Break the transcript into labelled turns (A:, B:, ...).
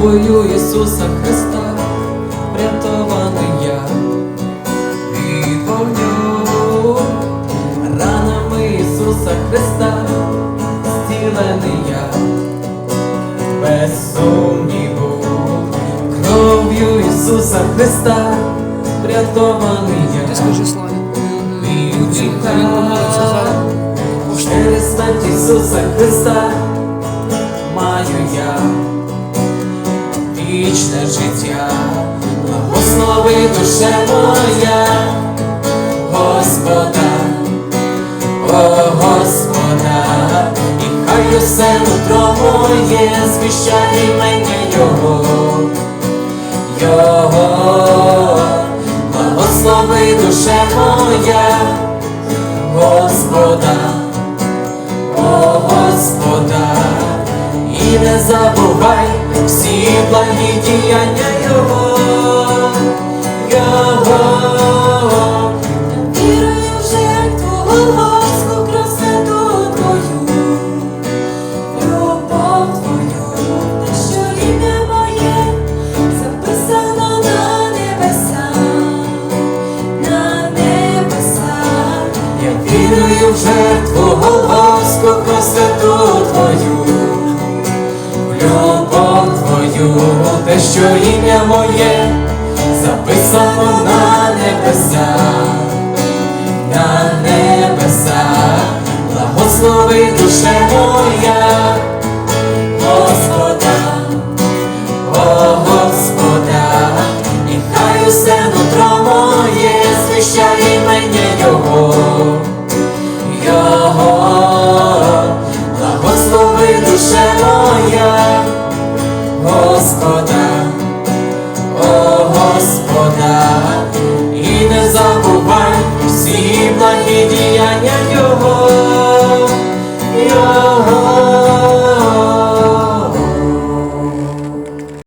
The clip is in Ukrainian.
A: жертвою Ісуса Христа, врятований я від вогню, ранами Ісуса Христа, зцілений я, без сумніву, кров'ю Ісуса Христа, врятований я.
B: Ти скажи славі.
A: Від
B: помолиться
A: через смерть Ісуса Христа вічне життя, благослови душе моя, Господа, о Господа, і хай усе нутро моє звіщає імення Його, Його, благослови душе моя, Господа, о Господа, і не забувай всі благі діяння Його, Його.
C: Те, що ім'я моє
A: jijianya